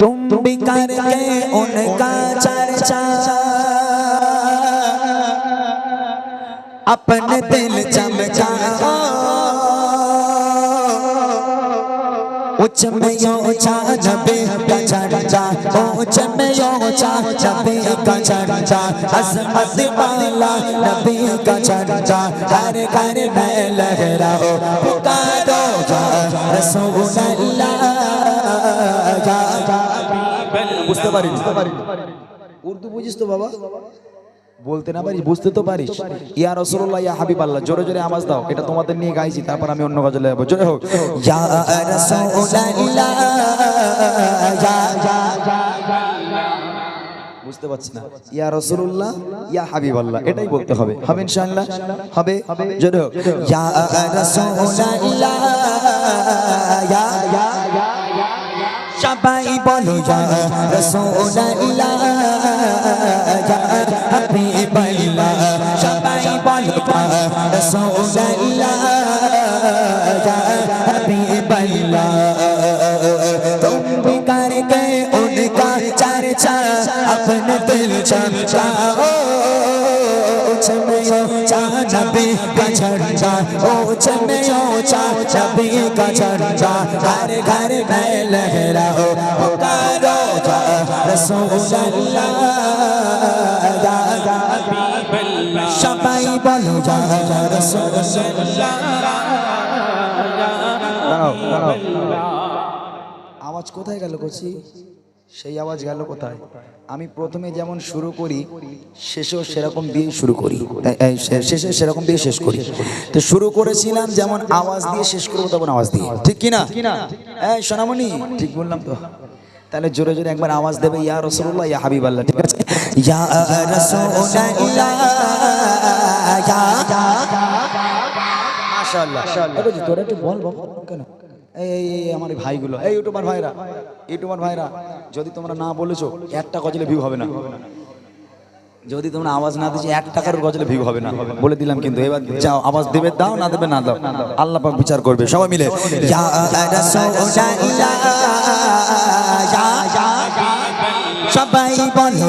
तुम भी करके उनका चर्चा अपने दिल चमचाओ उच्च में यो ऊँचा नबी का चर्चा उच्च में यो ऊँचा नबी का चर्चा अजमत वाला नबी का चर्चा घर घर में लहराओ पुकारो या रसूल अल्लाह বুঝতে পারি উর্দু বুঝিস তো বাবা? বলতে না পারিস বুঝতে তো পারিস। ইয়া রসুল্লাহ ইয়া হাবিব আল্লাহ জোরে জোরে আওয়াজ দাও এটা তোমাদের নিয়ে গাইছি তারপর আমি অন্য গজলে যাব জোরে হোক। ইয়া রাসূলুল্লাহ। বুঝতে পারছি না? ইয়া রসুল্লাহ ইয়া হাবিব আল্লাহ এটাই বলতে হবে। হবে ইনশাআল্লাহ? হবে? জোরে হোক। ইয়া রাসূলুল্লাহ ইয়া সবাই বলো ইয়া রসূল আল্লাহ ইয়া হাবিব আল্লাহ সবাই বলো ইয়া রসূল আল্লাহ ইয়া হাবিব আল্লাহ तुम भी करके उनका चर्चा अपने दिल चमचाओ झंडा ऊंच में ऊंचा नबी का झंडा घर घर में लहराओ पुकारो या रसूल अल्लाह या সবাই বলো যা রসূল দাঁড়াও দাঁড়াও আওয়াজ কোথায় গেল কচি সেই আওয়াজ গেল কোথায়? আমি প্রথমে যেমন শুরু করি শেষেও সেরকম দিয়ে শুরু করি। শেষে সেরকম দিয়ে শেষ করি। তো শুরু করেছিলাম যেমন আওয়াজ দিয়ে শেষ করব তখন আওয়াজ দিয়ে। ঠিক কিনা হ্যাঁ সোনামণি ঠিক বললাম তো। তাহলে জোরে জোরে একবার আওয়াজ দেবে ইয়া রসুল্লাহ ইয়া হাবিব আল্লাহ ঠিক আছে? ইয়া রসুল্লাহ একটু জোরে একটু বল বাবা কেন? এই এই আমার ভাইগুলো। এই ইউটিউবার ভাইরা ইউটিউবার ভাইরা, যদি তোমরা না বলেছ, একটা গজলে ভিউ হবে না। যদি তোমরা আওয়াজ না দিচ্ছি এক টাকার গজলে ভিউ হবে না। বলে দিলাম কিন্তু, এবার যাও, আওয়াজ দেবে, দাও, না দেবে, না দাও। আল্লাহ পাক বিচার করবে, সবাই মিলে। সবাই বলো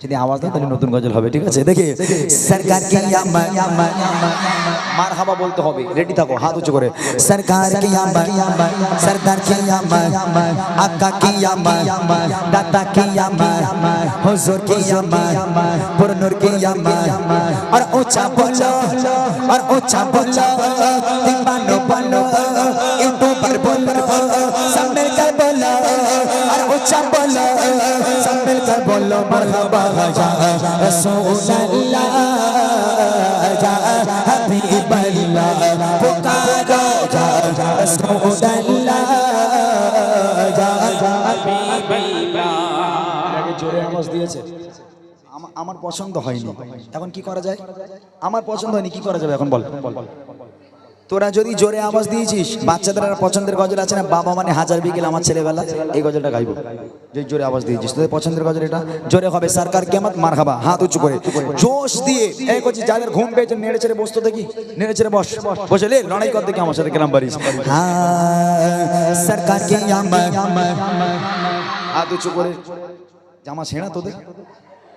যদি আওয়াজ দেয় তাহলে নতুন গজল হবে ঠিক আছে? দেখি সরকার কে মার হাবা বলতে হবে। রেডি থাকো হাত উঁচু করে। সরকার কে সরদার কে আকা কে দাতা কে হজুর কে পুরনুর কে আর ওচা বলো আর ওচা বলো দিবানো বলো ইউটিউবার বলো সামনে বলো আর ওচা বলো একবার বলো আমার পছন্দ হয়নি। এখন কি করা যায়? আমার পছন্দ হয়নি কি করা যাবে? এখন বল বল। তোরা যদি জোরে আওয়াজ দিয়েছিস, বাচ্চাদের আর পছন্দের গজল আছে না? বাবা মানে হাজার বিকেল আমার ছেলেবেলা, এই গজলটা গাইব। যদি জোরে আওয়াজ দিয়েছিস, তোদের পছন্দের গজল এটা? জোরে হবে, সরকার কেমন মার খাবা হাত উঁচু করে। জোশ দিয়ে, এই করছি যাদের ঘুম পেয়েছে, নেড়ে ছেড়ে বসতো দেখি, নেড়ে ছেড়ে বস। বসে লে, লড়াই করতে কি আমার সাথে গ্রাম বাড়িস। সরকার হাত উঁচু করে। জামা ছেঁড়া তোদের?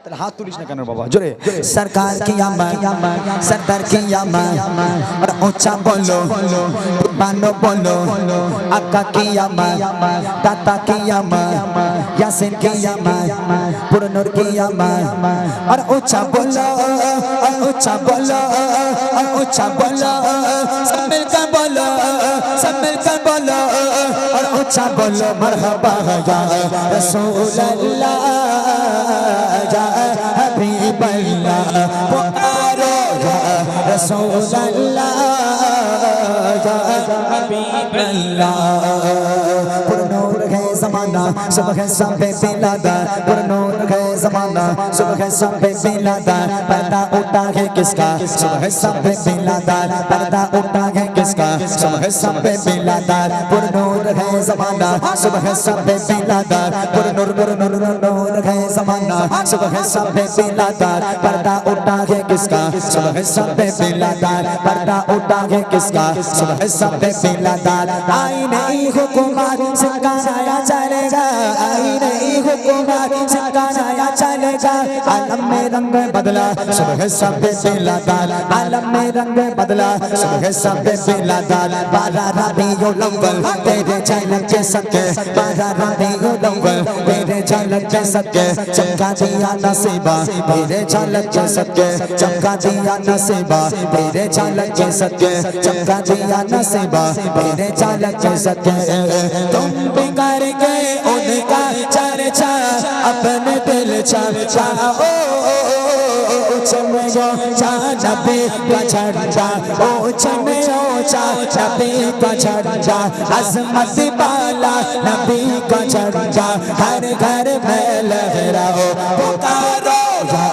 তাহলে হাত তুলিস না কেন বাবা? জোরে। সরকার কি আমার? সরকার কি আমার? আর ওচা বলো মানো বলো আকা কি আমার? দাতা কি আমার? ইয়াসিন কি আমার? পুরনোর কি আমার? আর ওচা বলো আর ওচা বলো আর ওচা বলো সবের কা বলো। सब मिलकर बोलो और ऊंचा बोलो मरहबा या रसूल अल्लाह या हबीब अल्लाह पुकारो या रसूल अल्लाह या हबीब अल्लाह पर नूर है जमाना सुबह है सब पिलादा नूर है जमाना सुबह है सब पिलादा पर्दा उठा है किसका सुबह है सब पिलादा पर्दा उठा है किसका सुबह है सब पिलादा नूर है जमाना सुबह है सब पिलादा नूर नूर नूर नूर है जमाना सुबह है सब पिलादा पर्दा उठा है किसका सुबह है सब पिलादा पर्दा उठा है किसका सुबह है सब पिलादा आई नहीं हुकुमार सिकाया सिखाया चलेगा आई नहीं हुकुमात सिखाया चलेगा आलम में रंग बदला सुबह सब पे बिलादार आलम में रंग बदला सुबह सब पे बिलादार बारा रबियो लंगल तेरे झलक के सके बारा रबियो लंगल तेरे झलक के सके चमका दिया नसीबा तेरे झलक के सके चमका दिया नसीबा तेरे झलक के सके चमका दिया नसीबा तेरे झलक के सके तुम भी करके उनका चर्चा, अपने दिल चर्चा ओ चमयो चाबी का झंडा ओ चमयो चाबी का झंडा अजमत वाला नबी का झंडा हर घर में लहराओ पुकारो या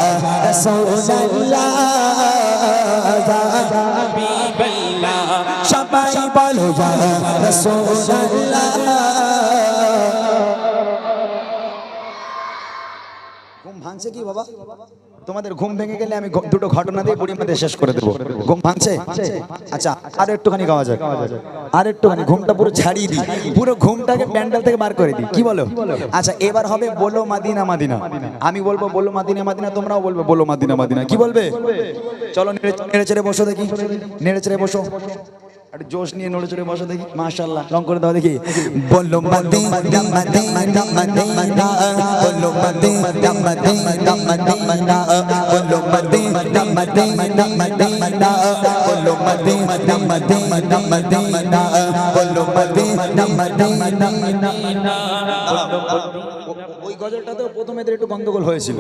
रसूल अल्लाह या हबीब अल्लाह सबाई बोलो या रसूल अल्लाह ভাঙছে কি বাবা? তোমাদের ঘুম ভেঙে গেলে আমি দুটো ঘটনা দিয়ে বুড়ি মধ্যে শেষ করে দেবো। ঘুম ভাঙছে? আচ্ছা আর একটুখানি গাওয়া যাক। আর একটুখানি, ঘুমটা পুরো ছাড়িয়ে দিই। পুরো ঘুমটাকে প্যান্ডেল থেকে বার করে দিই। কি বলো? আচ্ছা এবার হবে বলো মাদিনা মাদিনা। আমি বলব বলো মাদিনা মাদিনা, তোমরাও বলবে বলো মাদিনা মাদিনা। কি বলবে? চলো নেড়ে- চেড়ে বসো দেখি। নেড়ে চেড়ে বসো। একটু জোশ নিয়ে নড়ে চড়ে দেখি মাশাল্লাহ করে দাও দেখি বলল বলল বলল বলল বলল ওই গজলটা তো প্রথমে একটু গন্ডগোল হয়েছিল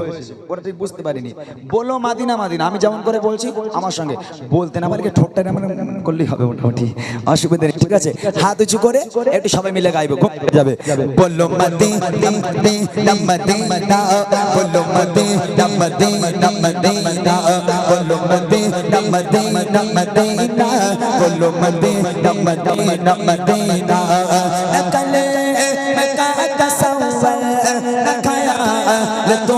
ওরা বুঝতে পারিনি বলো মাদিনা মাদিনা আমি যেমন করে বলছি আমার সঙ্গে বলতে না পারি ঠোঁটটা এমন করলেই হবে মোটামুটি মতি অসুবিধা নেই, ঠিক আছে? হাত উঁচু করে একটু সবাই মিলে গাইবো যাবে। বলল মতি মতি মতি বলল মতি মতি মতি বলল মতি মতি মতি বলল মতি মতি মতি نقل مكة تصور نقيا লতো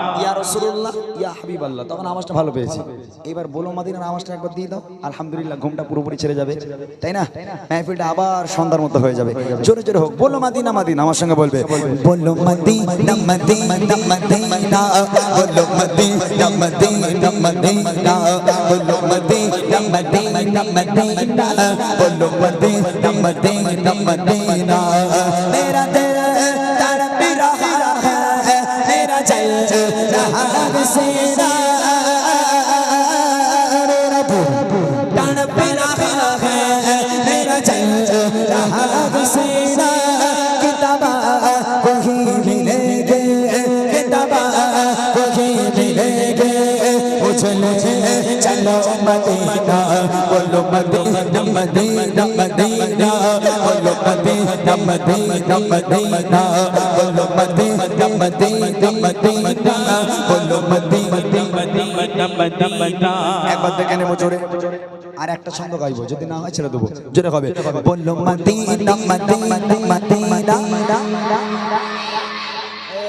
রাসুল্লাহ ইয়া হাবিব আল্লাহ তখন আওয়াজটা ভালো পেয়েছি। এবার বলো মাদিনার আওয়াজটা একবার দিয়ে দাও, আলহামদুলিল্লাহ ঘুমটা পুরোপুরি ছেড়ে যাবে। তাই না? মাহফিলটা আবার সন্ধ্যার মতো হয়ে যাবে। জোরে জোরে হোক, বলো মাদিনা, মাদিন, আমার সঙ্গে বলবে। বলো মাদিনা মাদিনা মাদিনা, বলো মাদিনা মাদিনা মাদিনা, বলো মাদিনা মাদিনা মাদিনা, বলো মাদিনা মাদিনা মাদিনা। মেরা তেরা তারা মেরা है मेरा जल रहा है सीना Madina Madina Madina Bolo Madina Madina Madina Bolo Madina Madina Madina Bolo Madina Madina Madina একবার দেখে নেব জোরে আর একটা ছন্দ গাইবো যদি না হয় ছেড়ে দেবো জোরে হবে বলো Madina Madina Madina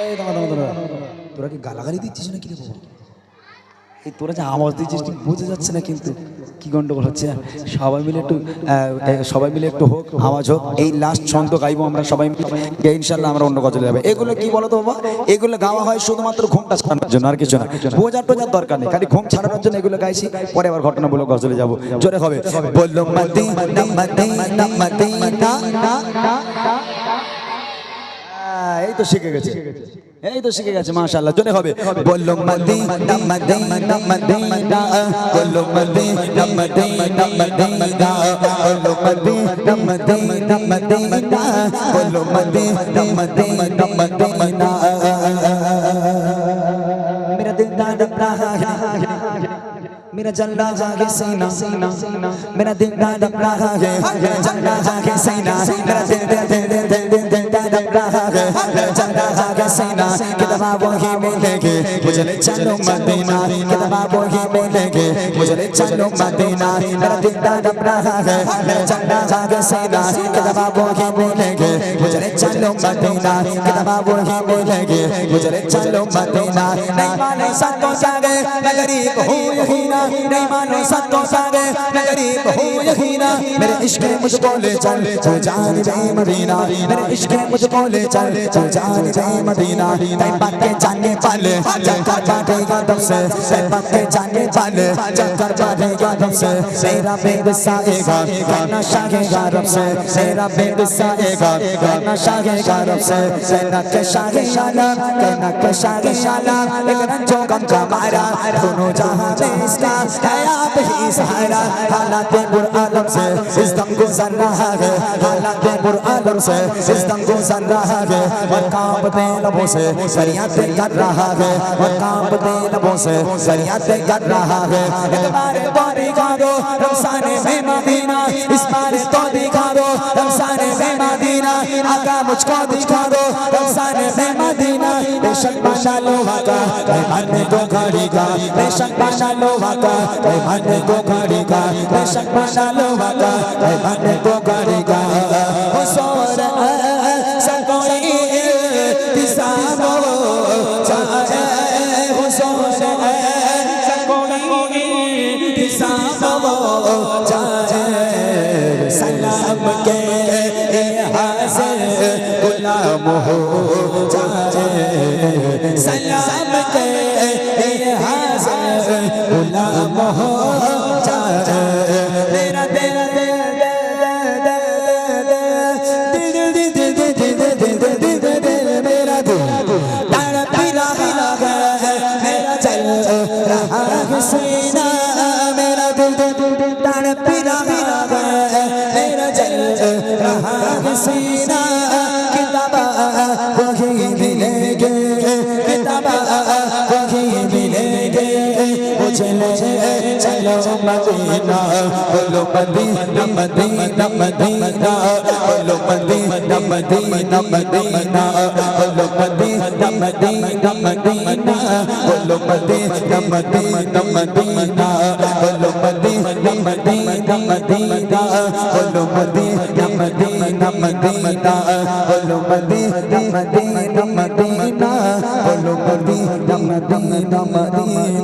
এই দাঁড়া দাঁড়া তোরা কি গালাগালি দিচ্ছিস নাকি রে বাবা এই তোরা যে আওয়াজ দিচ্ছিস ঠিক বোঝা যাচ্ছে না কিন্তু কি গন্ডগোল হচ্ছে? সবাই মিলে একটু সবাই মিলে একটু হোক আওয়াজ হোক এই লাস্ট ছন্দ গাইবো আমরা সবাই মিলে। ইনশাল্লাহ আমরা অন্য গজলে যাবে। এগুলো কি বলো তো বাবা? এগুলো গাওয়া হয় শুধুমাত্র ঘুমটা ছাড়ানোর জন্য আর কিছু না। বোঝার টোজার দরকার নেই খালি ঘুম ছাড়ানোর জন্য এগুলো গাইছি পরে আবার ঘটনা বলে গজলে যাব। জোরে হবে। বলো মদিনা মদিনা মদিনা। আহ, এই তো শিখে গেছে। এই তো শিখে গেছে মাশাআল্লাহ জোরে হবে বলো মদিনা মদিনা মদিনা বলো মদিনা মদিনা মদিনা বলো মদিনা মদিনা মদিনা বলো মদিনা মদিনা মদিনা मेरा दिल धड़क रहा है मेरा जल्ला जागे सीना मेरा दिल धड़क रहा है मेरा जल्ला जागे सीना मेरा दिल दिल दिल दिल रहा है जल रहा है सीना कितना वही मिलेंगे मुझे ले चलो मदीना कितना वही मिलेंगे मुझे ले चलो मदीना मेरा दिल दब रहा है जल रहा सीना कितना वही मिलेंगे मुझे ले चलो मदीना कितना वही मिलेंगे मुझे ले चलो मदीना। नहीं माने सतो सागे नगरी हो यही ना नहीं माने सतो सागे नगरी हो यही ना मेरे इश्क मुझको ले चल जान में मदीना मेरे इश्क मुझको ले चल तू जान बे मदीना। तेरे बात के जानने वाले चक्कर बांटेगा तब से तेरे बात के जानने वाले चक्कर बांटेगा तब से मेरा बेद साएगा कहना शाहेगा रब से मेरा बेद साएगा कहना शाहेगा रब से कहना के शाहे शाला कहना के शाहे शाला एक रंजो गम का दोनों जहाँ में इसका है आप ही सहारा। हालात बुर आलम से, इस दम गुजर रहा है। हालात बुर आलम से, इस रहा है और कांपते लबों से फरियादें कर रहा है और कांपते लबों से फरियादें कर रहा है इस बारे तो दिखा दो रमसाने में मदीना इस बारे तो दिखा दो रमसाने में मदीना आका मुझको दिखा दो रमसाने में मदीना बेशक बना लोहा का मैं मन को घड़ी का बेशक बना लोहा का मैं मन को घड़ी का बेशक बना लोहा का मैं मन को घड़ी का سلام ہو جائے سلام کے حاضر غلام ہو جائے रहा है सीना किताबा वही मिलेंगे किताबा वही मिलेंगे मुझे ले चलो मदीना बोलो मदीना मदीना मदीना बोलो मदीना मदीना मदीना बोलो मदीना मदीना मदीना बोलो मदीना मदीना मदीना बोलो मदीना मदीना মদিনা হলো মদিনা মদিনা মদিনা হলো মদিনা মদিনা মদিনা হলো মদিনা মদিনা মদিনা